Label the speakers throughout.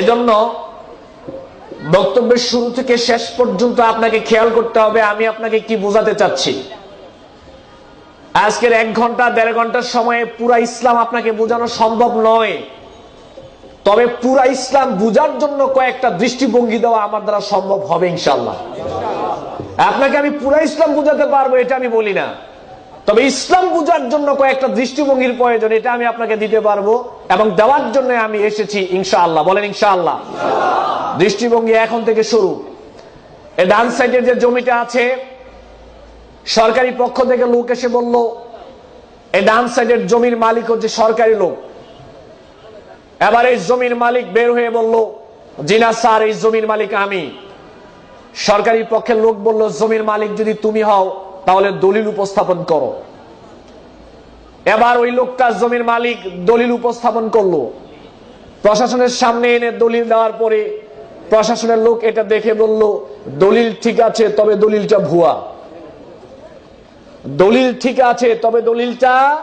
Speaker 1: এজন্য বক্তব্যের শুরু থেকে শেষ পর্যন্ত আপনাকে খেয়াল করতে হবে, আমি আপনাকে কি বোঝাতে চাচ্ছি? আজকের এক ঘণ্টা, দেড় ঘণ্টার সময়ে পুরা ইসলাম আপনাকে বোঝানো সম্ভব নয়। তবে পুরা ইসলাম বুঝার জন্য কয়েকটা দৃষ্টিভঙ্গি দেওয়া আমার দ্বারা সম্ভব হবে ইনশাল্লাহ আপনাকে আমি পুরা ইসলাম বুঝাতে পারব, এটা আমি বলি না। তবে ইসলাম বুঝার জন্য কয়েকটা দৃষ্টিভঙ্গির প্রয়োজন, এটা আমি আপনাকে দিতে পারব এবং দেওয়ার জন্য আমি এসেছি ইনশাআল্লাহ। বলেন ইনশাআল্লাহ। দৃষ্টিভঙ্গি এখন থেকে শুরু। এ ডান সাইডের যে জমিটা আছে, সরকারি পক্ষ থেকে লোক এসে বলল, এই ডান সাইডের জমির মালিক হচ্ছে সরকারি লোক। এবার এই জমির মালিক বের হয়ে বলল জিনা স্যার, এই জমির মালিক আমি। সরকারি পক্ষের লোক বলল, জমির মালিক যদি তুমি হও তাহলে দলিল উপস্থাপন করো। এবার ওই লোকটা জমির মালিক দলিল উপস্থাপন করল। প্রশাসনের সামনে এনে দলিল দেওয়ার পরে প্রশাসনের লোক এটা দেখে বলল, দলিল ঠিক আছে, তবে দলিলটা ভুয়া। দলিল ঠিক আছে, তবে দলিলটা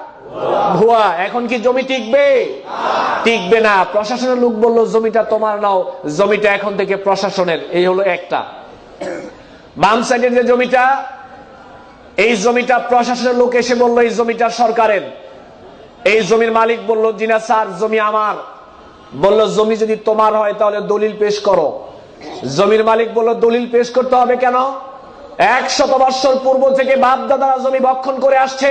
Speaker 1: ভুয়া। এখন কি জমি টিকবে? টিকবে না। প্রশাসনের লোক বলল, জমিটা তোমার নাও। জমিটা এখন থেকে প্রশাসনের। এই হলো একটা। বাম সাইডের যে জমিটা এই জমিটা প্রশাসনের লোক এসে বলল, এই জমিটা সরকারের। এই জমির মালিক বলল জিনা স্যার, জমি আমার। বলল, জমি যদি তোমার হয়, তাহলে দলিল পেশ করো। জমির মালিক বলল, দলিল পেশ করতে হবে কেন? একশত বৎসর পূর্ব থেকে বাপ দাদারা জমি বক্ষণ করে আসছে।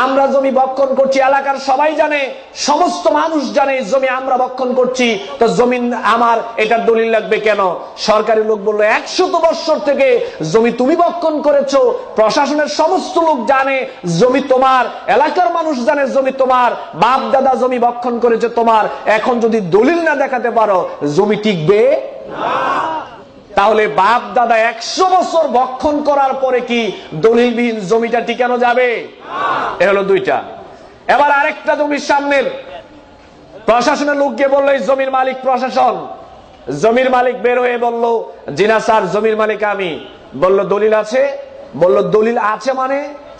Speaker 1: আমরা জমি বক্ষণ করছি, এলাকার সবাই জানে, সমস্ত মানুষ জানে জমি আমরা বক্ষণ করছি। তো জমিন আমার, এটার দলিল লাগবে কেন? সরকারি লোক বলল, একশত বৎসর থেকে জমি তুমি বক্ষণ করেছ, প্রশাসনের সমস্ত লোক জানে, জমি তোমার, এলাকার মানুষ জানে জমি তোমার বাপ দাদা জমি বক্ষণ করেছে তোমার। এখন যদি দলিল না দেখাতে পারো, জমি টিকবে তাহলে বাপ দাদা একশো বছর ভক্ষণ করার পরে কি দলিলবিহীন জমিটা টিকানো যাবে? এ হলো দুইটা। এবার আরেকটা জমির সামনের প্রশাসনের লোক গিয়ে বলল জমির মালিক প্রশাসন। জমির মালিক বের হয়ে বলল, জিনা স্যার, জমির মালিক আমি। বলল, দলিল আছে? বলল, দলিল আছে মানে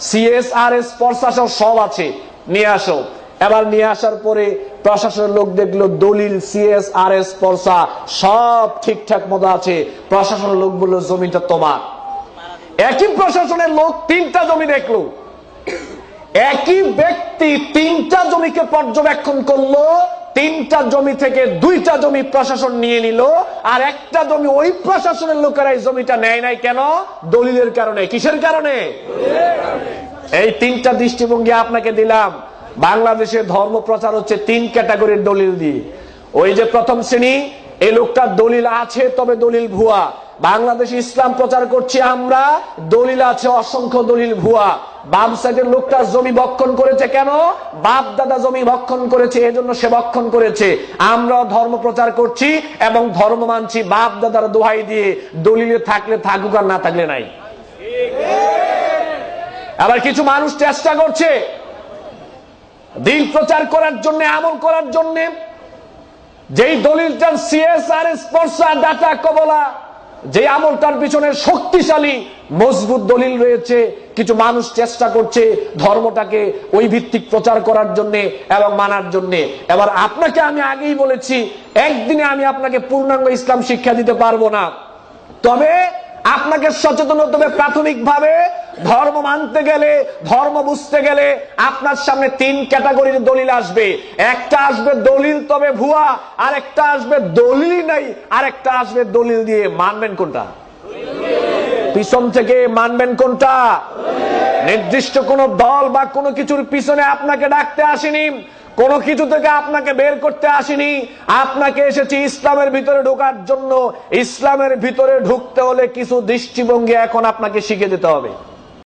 Speaker 1: সিএসআরএস প্রশাসন সব আছে। নিয়ে আসো। এবার নিয়ে আসার পরে প্রশাসনের লোক দেখল দলিল সিএস আর এস পরসা সব ঠিকঠাক মতো আছে। প্রশাসনের লোক বলল, জমিটা তোমার। একই প্রশাসনের লোক তিনটা জমি দেখল। একই ব্যক্তি তিনটা জমিকে পর্যবেক্ষণ করল, তিনটা জমি থেকে দুইটা জমি প্রশাসন নিয়ে নিল, আর একটা জমি ওই প্রশাসনের লোকেরা এই জমিটা নেয় নাই কেন? দলিলের কারণে। কিসের কারণে? এই তিনটা দৃষ্টিভঙ্গি আপনাকে দিলাম। বাংলাদেশে ধর্ম প্রচার হচ্ছে তিন ক্যাটাগরির দলিল দিয়ে। ওই যে প্রথম শ্রেণি, এই লোকটার দলিল আছে, তবে দলিল ভুয়া। বাংলাদেশে ইসলাম প্রচার করছি আমরা, দলিল আছে অসংখ্য দলিল ভুয়া। বাম সাইডের লোকটা জমি বক্ষণ করেছে কেন? বাপ দাদা জমি বক্ষণ করেছে, এজন্য সে বক্ষণ করেছে। আমরা ধর্ম প্রচার করছি এবং ধর্ম মানছি বাপ দাদার দোহাই দিয়ে। দলিলে থাকলে থাকুক আর না থাকলে নাই। আবার কিছু মানুষ চেষ্টা করছে প্রচার করার জন্য, আমল করার জন্য, যেই দলিলটার সিএসআর স্পর্শা, ডাটা কবলা যে আমলটার পিছনে শক্তিশালী, মজবুত দলিল রয়েছে, কিছু মানুষ চেষ্টা করছে ধর্মটাকে ওই ভিত্তিক প্রচার করার জন্য এবং মানার জন্য। এবার আপনাকে আমি আগেই বলেছি, একদিনে আমি আপনাকে পূর্ণাঙ্গ ইসলাম শিক্ষা দিতে পারব না। তবে আপনাকে সচেতন হতে হবে প্রাথমিকভাবে ধর্ম মানতে গেলে, ধর্ম বুঝতে গেলে আপনার সামনে তিন ক্যাটাগরির দলিল আসবে। একটা আসবে দলিল, তবে ভুয়া আর একটা আসবে দলিল নাই আর একটা আসবে দলিল দিয়ে। মানবেন কোনটা? পিছন থেকে মানবেন কোনটা? নির্দিষ্ট কোন দল বা কোনো কিছুর পিছনে আপনাকে ডাকতে আসেনি, কোনো কিছু থেকে আপনাকে বের করতে আসেনি। আপনাকে এসেছি ইসলামের ভিতরে ঢোকার জন্য। ইসলামের ভিতরে ঢুকতে হলে কিছু দৃষ্টিভঙ্গি এখন আপনাকে শিখে দিতে হবে।